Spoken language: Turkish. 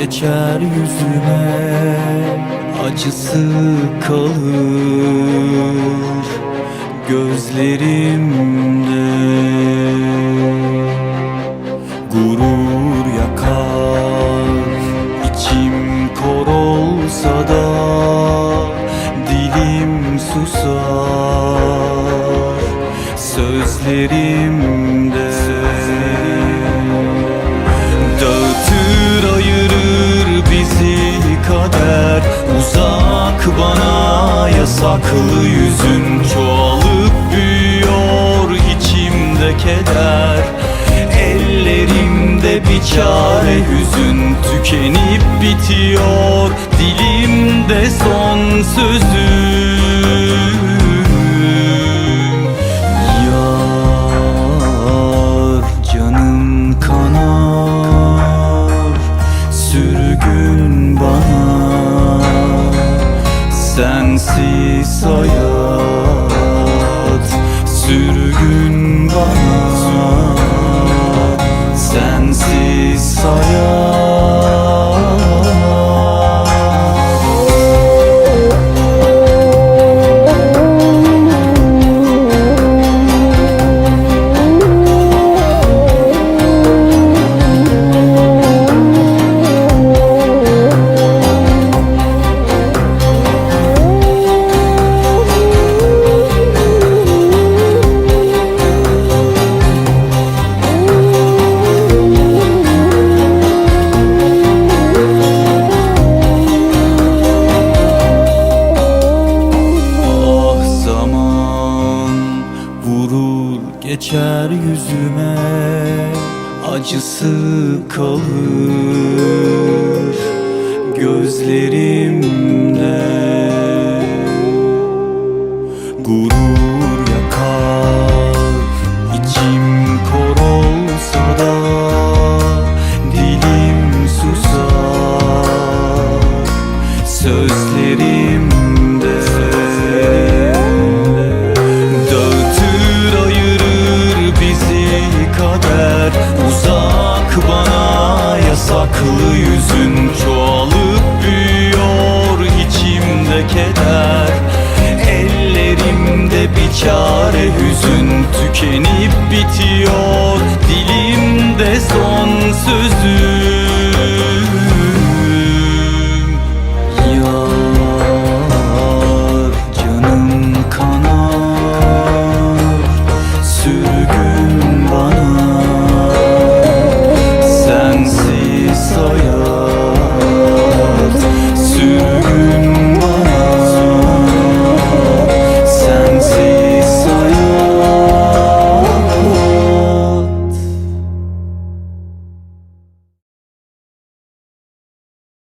geçer yüzüme Acısı kalır gözlerimde. Gurur yakar içim kor olsa da Dilim susar. Sözlerimde Bana yasaklı yüzün Çoğalıp büyüyor içimde keder. Ellerimde bir çare hüzün Tükenip bitiyor. Dilimde son sözüm Sensiz hayat Sürgün bana geçer yüzüme Acısı kalır. Gözlerimde yasaklı yüzün Çoğalıp büyüyor içimde keder. Ellerimde bir çare hüzün Tükenip bitiyor. Dilimde son sözüm